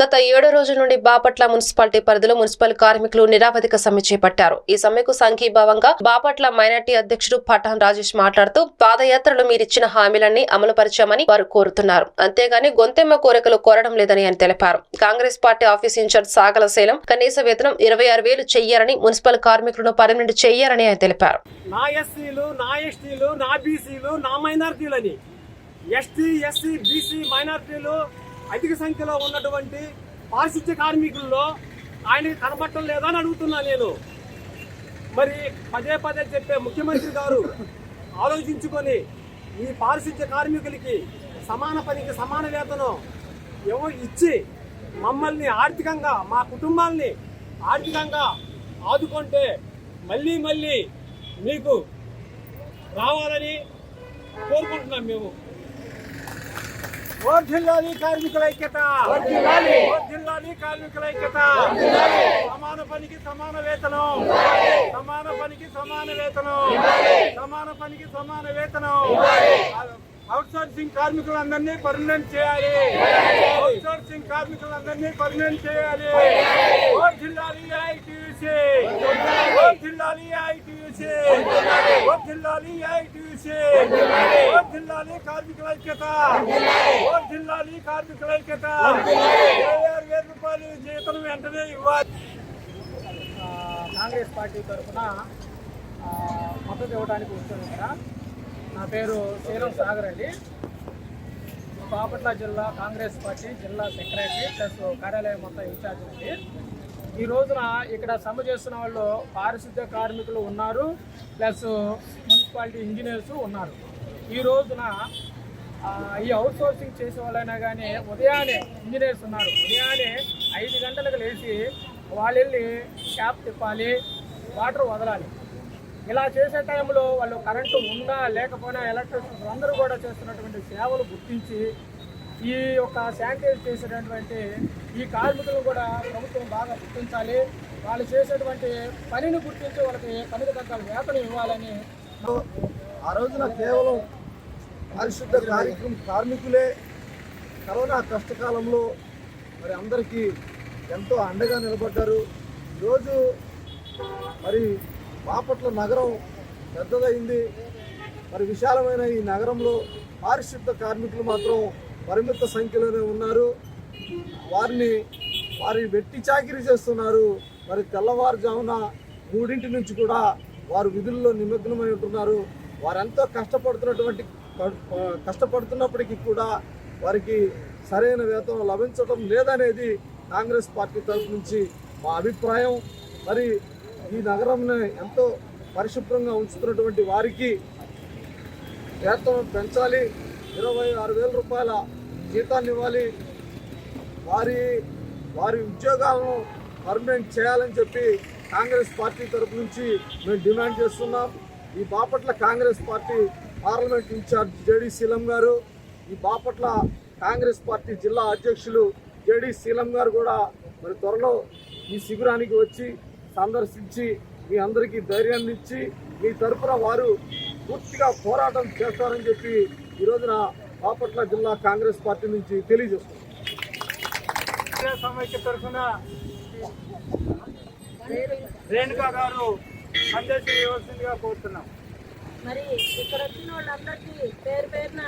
గత ఏడో రోజు నుండి బాపట్ల మున్సిపాలిటీ పరిధిలో మున్సిపల్ కార్మికులు నిరావధిక సమ్మె చేపట్టారు. ఈ సమ్మెకు సంఘీభావంగా బాపట్ల మైనార్టీ అధ్యక్షుడు పఠాన్ రాజేష్ మాట్లాడుతూ పాదయాత్రలో మీరిచ్చిన హామీలన్నీ అమలుపరిచామని వారు కోరుతున్నారు. అంతేగాని గొంతెమ్మ కోరికలు కోరడం లేదని ఆయన తెలిపారు. Congress party office incharge Sagala Shailam కనీస వేతనం ఇరవై ఆరు వేలు చెయ్యారని మున్సిపల్ కార్మికులను పర్మనెంట్ చెయ్యారని ఆయన తెలిపారు. నా ఎస్సీలు నా ఎస్టీలు నా బీసీలు నా మైనార్టీలని ఎస్టీ ఎస్సీ బీసీ మైనార్టీలు అధిక సంఖ్యలో ఉన్నటువంటి పారిశుద్ధ్య కార్మికుల్లో ఆయనకి కనబట్టం లేదా అని అడుగుతున్నా నేను. మరి పదే పదే చెప్పే ముఖ్యమంత్రి గారు ఆలోచించుకొని ఈ పారిశుద్ధ్య కార్మికులకి సమాన పనికి సమాన వేతనం ఎవ ఇచ్చి మమ్మల్ని ఆర్థికంగా మా కుటుంబాల్ని ఆర్థికంగా ఆదుకుంటే మళ్ళీ మళ్ళీ మీకు రావాలని కోరుకుంటున్నాం మేము. వర్ధిల్లాలి కార్మికుల ఐక్యత. వర్ధిల్లాలి కార్మికుల ఐక్యత. సమాన పనికి సమాన వేతనం. సమాన పనికి సమాన వేతనం. సమాన పనికి సమాన వేతనం. అవుట్ సోర్సింగ్ కార్మికులందరినీ పర్మనెంట్ చేయాలి. అవుట్ సోర్సింగ్ కార్మికులందరినీ పర్మనెంట్ చేయాలి. వర్ధిల్లాలి ఐటీయూసీ. వర్ధిల్లాలి ఐటీయూసీ. వర్ధిల్లాలి ఐటీయూసీ వర్ధిల్లాలి కార్మికుల ఐక్యత. వర్ధిల్లాలి కార్మికుల ఐక్యత. ఇరవై ఆరు వేల రూపాయలు జీతం వెంటనే ఇవ్వాలి. కాంగ్రెస్ పార్టీ తరఫున మద్దతు ఇవ్వడానికి వచ్చాను ఇక్కడ. నా పేరు శ్రీరం సాగర్ అండి. బాపట్ల జిల్లా కాంగ్రెస్ పార్టీ జిల్లా సెక్రటరీ ప్లస్ కార్యాలయం మొత్తం ఇన్ఛార్జ్ అండి ఈ రోజున ఇక్కడ సమ్మె చేస్తున్న వాళ్ళు పారిశుద్ధ్య కార్మికులు ఉన్నారు ప్లస్ మున్సిపాలిటీ ఇంజనీర్స్ ఉన్నారు. ఈ రోజున ఈ అవుట్ సోర్సింగ్ చేసే వాళ్ళైనా కానీ ఉదయాన్నే ఇంజనీర్స్ ఉన్నారు. ఉదయాన్నే ఐదు గంటలకు లేచి వాళ్ళు వెళ్ళి ట్యాప్ తిప్పాలి వాటర్ వదలాలి. ఇలా చేసే టైంలో వాళ్ళు కరెంటు ఉందా లేకపోయినా ఎలక్ట్రిషియన్స్ అందరూ కూడా చేస్తున్నటువంటి సేవలు గుర్తించి ఈ యొక్క శానిటైజ్ చేసేటటువంటి ఈ కార్మికులను కూడా ప్రభుత్వం బాగా గుర్తించాలి. వాళ్ళు చేసేటువంటి పనిని గుర్తించి వాళ్ళకి పనికి తగ్గ వేతనం ఇవ్వాలని ఆ రోజున కేవలం పారిశుద్ధ కార్యక్రమం కార్మికులే కరోనా కష్టకాలంలో మరి అందరికీ ఎంతో అండగా నిలబడ్డారు. ఈరోజు మరి బాపట్ల నగరం పెద్దదైంది. మరి విశాలమైన ఈ నగరంలో పారిశుద్ధ కార్మికులు మాత్రం పరిమిత సంఖ్యలోనే ఉన్నారు. వారిని వారిని వెట్టి చాకిరీ చేస్తున్నారు. మరి తెల్లవారుజామున మూడింటి నుంచి కూడా వారు విధుల్లో నిమగ్నమై ఉంటున్నారు. వారెంతో కష్టపడుతున్నటువంటి క- కష్టపడుతున్నప్పటికీ కూడా వారికి సరైన వేతనం లభించడం లేదనేది కాంగ్రెస్ పార్టీ తరఫు నుంచి మా అభిప్రాయం. మరి ఈ నగరంని ఎంతో పరిశుభ్రంగా ఉంచుతున్నటువంటి వారికి వేతనం పెంచాలి. ఇరవై ఆరు వేల రూపాయల జీతాన్ని ఇవ్వాలి. వారి వారి ఉద్యోగాలను పర్మనెంట్ చేయాలని చెప్పి కాంగ్రెస్ పార్టీ తరపు నుంచి మేము డిమాండ్ చేస్తున్నాం. ఈ Bapatla Congress party parliament in charge JD Seelam garu ఈ బాపట్ల కాంగ్రెస్ పార్టీ జిల్లా అధ్యక్షులు జేడి శీలం గారు కూడా మరి త్వరలో ఈ శిబిరానికి వచ్చి సందర్శించి మీ అందరికీ ధైర్యాన్ని ఇచ్చి మీ తరపున వారు పూర్తిగా పోరాటం చేస్తారని చెప్పి ఈ రోజున బాపట్ల జిల్లా కాంగ్రెస్ పార్టీ నుంచి తెలియజేస్తున్నాం. సమైక్య తరఫున రేణుకా గారు సందేశం ఇవ్వాల్సిందిగా కోరుతున్నాం. మరి ఇక్కడ వచ్చిన వాళ్ళందరికీ పేరు పేరున